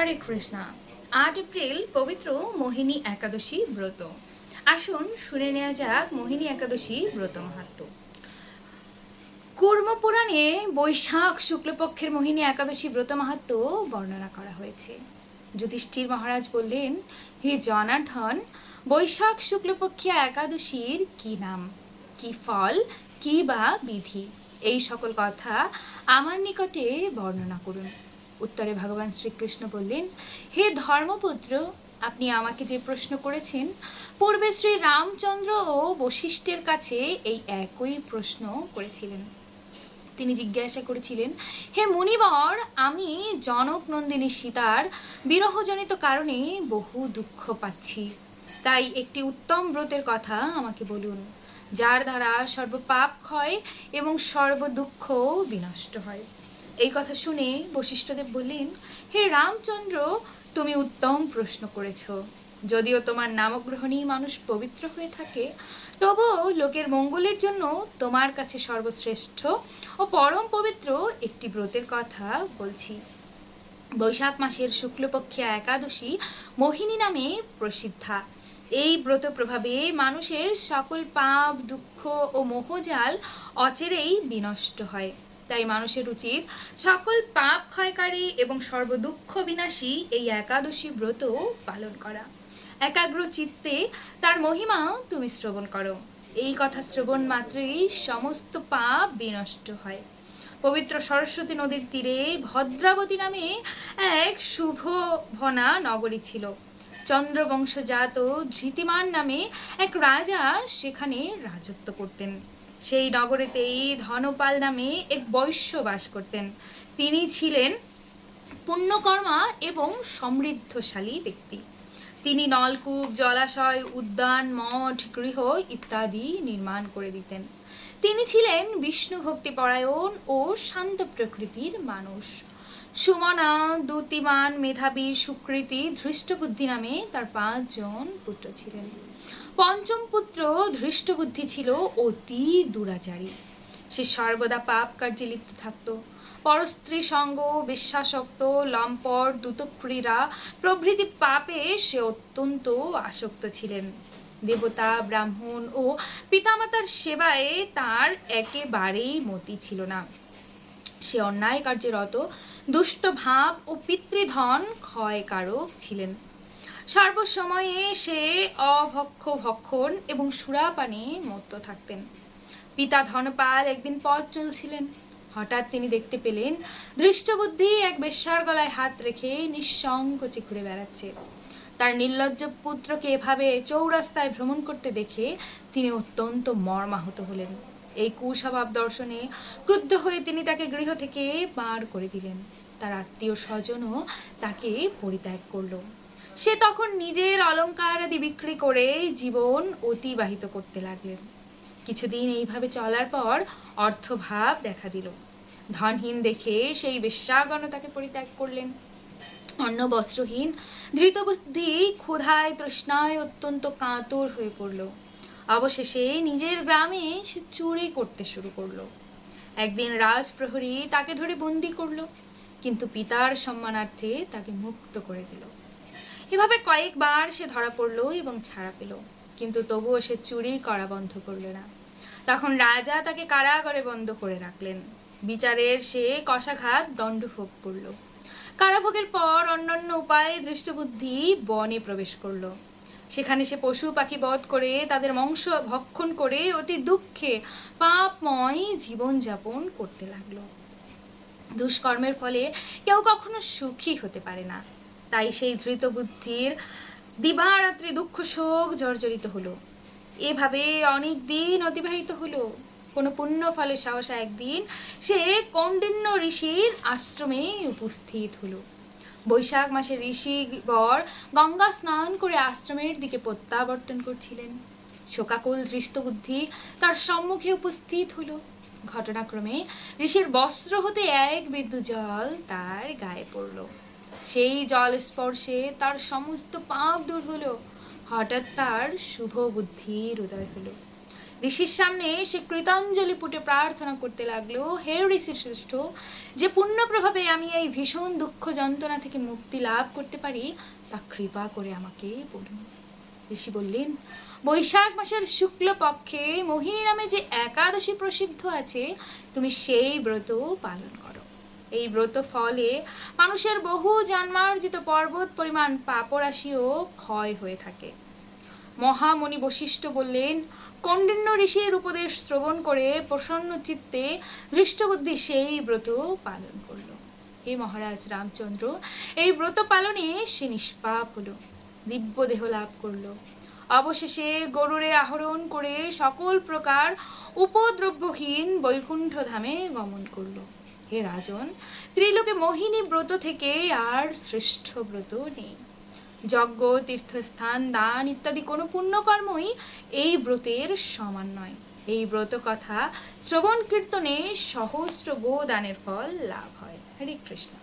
হরে কৃষ্ণ। আট এপ্রিল, পবিত্র মোহিনী একাদশী ব্রত। আসুন শুনে নেওয়া যাক মোহিনী একাদশী ব্রত মাহাত্ম। কুর্ম পুরাণে বৈশাখ শুক্লপক্ষের মোহিনী একাদশী ব্রত মাহাত্ম বর্ণনা করা হয়েছে। যুধিষ্ঠির মহারাজ বললেন, হে জনার্ধন বৈশাখ শুক্লপক্ষিয়া একাদশীর কি নাম? কি ফল? কি বা বিধি? এই সকল কথা আমার নিকটে বর্ণনা করুন। উত্তরে ভগবান শ্রীকৃষ্ণ বললেন, হে ধর্মপুত্র, আপনি আমাকে যে প্রশ্ন করেছেন, পূর্বে শ্রী রামচন্দ্র ও বশিষ্ঠের কাছে এই একই প্রশ্ন করেছিলেন। তিনি জিজ্ঞাসা করেছিলেন, হে মুনিবর, আমি জনক নন্দিনী সীতার বিরহজনিত কারণে বহু দুঃখ পাচ্ছি। তাই একটি উত্তম ব্রতের কথা আমাকে বলুন, যার দ্বারা সর্বপাপ ক্ষয় এবং সর্ব দুঃখ বিনষ্ট হয়। এই কথা শুনে বশিষ্ঠদেব বললেন, হে রামচন্দ্র, তুমি উত্তম প্রশ্ন করেছ। যদিও তোমার নামগ্রহণেই মানুষ পবিত্র হয়ে থাকে তবুও লোকের মঙ্গলের জন্য তোমার কাছে সর্বশ্রেষ্ঠ ও পরম পবিত্র একটি ব্রতের কথা বলছি। বৈশাখ মাসের শুক্লপক্ষিয়া একাদশী মোহিনী নামে প্রসিদ্ধা। এই ব্রত প্রভাবে মানুষের সকল পাপ, দুঃখ ও মোহজাল অচেরেই বিনষ্ট হয়। তাই মানুষের উচিত সকল পাপ ক্ষয়কারী এবং সর্বদুঃখ বিনাশী এই একাদশী ব্রত পালন করা। একাগ্র চিত্তে তার মহিমা তুমি শ্রবণ করো। এই কথা শ্রবণ মাত্রই সমস্ত পাপ বিনষ্ট হয়। পবিত্র সরস্বতী নদীর তীরে ভদ্রাবতী নামে এক শুভ ভনা নগরী ছিল। চন্দ্রবংশজাত ধৃতিমান নামে এক রাজা সেখানে রাজত্ব করতেন। সেই নগরেতেই ধনপাল নামে এক বৈশ্য বাস করতেন। তিনি ছিলেন পুণ্যকর্মা এবং সমৃদ্ধশালী ব্যক্তি। তিনি নলকূপ, জলাশয়, উদ্যান, মঠ, গৃহ ইত্যাদি নির্মাণ করে দিতেন। তিনি ছিলেন বিষ্ণু ভক্তি পরায়ণ ও শান্ত প্রকৃতির মানুষ। সুমনা দ্যুতিমান মেধাবী, সুকৃতি, ধৃষ্টবুদ্ধি নামে তার পাঁচজন পুত্র ছিলেন। পঞ্চম পুত্র ধৃষ্টবুদ্ধি ছিল অতি দুরাচারী। সে সর্বদা পাপ কার্যে লিপ্ত থাকত। পরস্ত্রী সঙ্গ, বিশ্বাসক্ত, লম্পট দ্যুতক্রীড়া প্রভৃতি পাপে সে অত্যন্ত আসক্ত ছিলেন। দেবতা, ব্রাহ্মণ ও পিতামাতার সেবায় তার একেবারেই মতি ছিল না। সে অন্যায় কার্যে রত দুষ্ট ভাব ও পিতৃধন ক্ষয়কারক ছিলেন। সর্বসময়ে সে অভক্ষ ভক্ষণ এবং সুরাপানে মত্ত থাকতেন। পিতা ধনপাল একদিন পথ চলছিলেন। হঠাৎ তিনি দেখতে পেলেন, ধৃষ্টবুদ্ধি এক বেশ্যার গলায় হাত রেখে নিঃসংকোচে ঘুরে বেড়াচ্ছে। তার নির্লজ্জ পুত্রকে এভাবে চৌরাস্তায় ভ্রমণ করতে দেখে তিনি অত্যন্ত মর্মাহত হলেন। এই কুস্বভাব দর্শনে ক্রুদ্ধ হয়ে তিনি তাকে গৃহ থেকে বার করে দিলেন। তার আত্মীয় স্বজনও তাকে পরিত্যাগ করল। সে তখন নিজের অলংকার আদি বিক্রি করে জীবন অতিবাহিত করতে লাগলেন। কিছুদিন এইভাবে চলার পর অর্থভাব দেখা দিল। ধনহীন দেখে সেই বেশ্যাগণ তাকে পরিত্যাগ করলেন। অন্ন বস্ত্রহীন, ধৃতবুদ্ধি ক্ষুধায় তৃষ্ণায় অত্যন্ত কাতর হয়ে পড়ল। অবশেষে নিজের গ্রামে সে চুরি করতে শুরু করল। একদিন রাজপ্রহরী তাকে ধরে বন্দি করল, কিন্তু পিতার সম্মানার্থে তাকে মুক্ত করে দিল। এভাবে কয়েকবার সে ধরা পড়ল এবং ছাড়া পেল, কিন্তু তবুও সে চুরি করা বন্ধ করল না। তখন রাজা তাকে কারাগারে বন্ধ করে রাখলেন। বিচারের সে কষাঘাত দণ্ড ভোগ করল। কারাভোগের পর অন্যান্য উপায়ে দৃষ্টবুদ্ধি বনে প্রবেশ করল। সেখানে সে পশু পাখি বধ করে, তাদের মাংস ভক্ষণ করে অতি দুঃখে পাপময় জীবন যাপন করতে লাগল। দুষ্কর্মের ফলে কেউ কখনো সুখী হতে পারে না। তাই সেই ধৃত বুদ্ধির দিবারাত্রি দুঃখ শোক জর্জরিত হলো। এভাবে অনেক দিন অতিবাহিত হলো। কোনো পুণ্য ফলে সাহসা একদিন সে কৌন্ডিন্য ঋষির আশ্রমে উপস্থিত হলো। বৈশাখ মাসে ঋষি বর গঙ্গা স্নান করে আশ্রমের দিকে প্রত্যাবর্তন করছিলেন। শোকাকুল ধৃষ্ট বুদ্ধি তার সম্মুখে উপস্থিত হলো। ঘটনাক্রমে ঋষির বস্ত্র হতে এক বিদ্যুৎ জল তার গায়ে পড়ল। সেই জল স্পর্শে তার সমস্ত পাপ দূর হলো। হঠাৎ তার শুভ বুদ্ধির উদয় হলো। ঋষির সামনে সে কৃতাঞ্জলি পুটে প্রার্থনা করতে লাগল, হে ঋষির শ্রেষ্ঠ, যে পুণ্য প্রভাবে আমি এই ভীষণ দুঃখ যন্ত্রণা থেকে মুক্তি লাভ করতে পারি, তা কৃপা করে আমাকে বলুন ঋষি বললেন, বৈশাখ মাসের শুক্ল পক্ষে মোহিনী নামে যে একাদশী প্রসিদ্ধ আছে, তুমি সেই ব্রত পালন করো। এই ব্রত ফলে মানুষের বহু জন্মার্জিত পর্বত পরিমাণ পাপরাশিও ক্ষয় হয়ে থাকে। মহামণি বশিষ্ঠ বললেন কণ্ডিন্য ঋষির উপদেশ শ্রবণ করে প্রসন্ন চিত্তে দৃষ্টবুদ্ধি সেই ব্রত পালন করল। হে মহারাজ রামচন্দ্র, এই ব্রত পালনে সে নিষ্পাপ হলো, দিব্য দেহ লাভ করল। অবশেষে গরুরে আহরণ করে সকল প্রকার উপদ্রব্যহীন বৈকুণ্ঠ ধামে গমন করল। হে রাজন, ত্রিলোকে মোহিনী ব্রত থেকে আর শ্রেষ্ঠ ব্রত নেই। যজ্ঞ, তীর্থস্থান, দান ইত্যাদি কোনো পুণ্যকর্মই এই ব্রতের সমান নয়। এই ব্রত কথা শ্রবণ কীর্তনে সহস্র গো দানের ফল লাভ হয়। হরে কৃষ্ণ।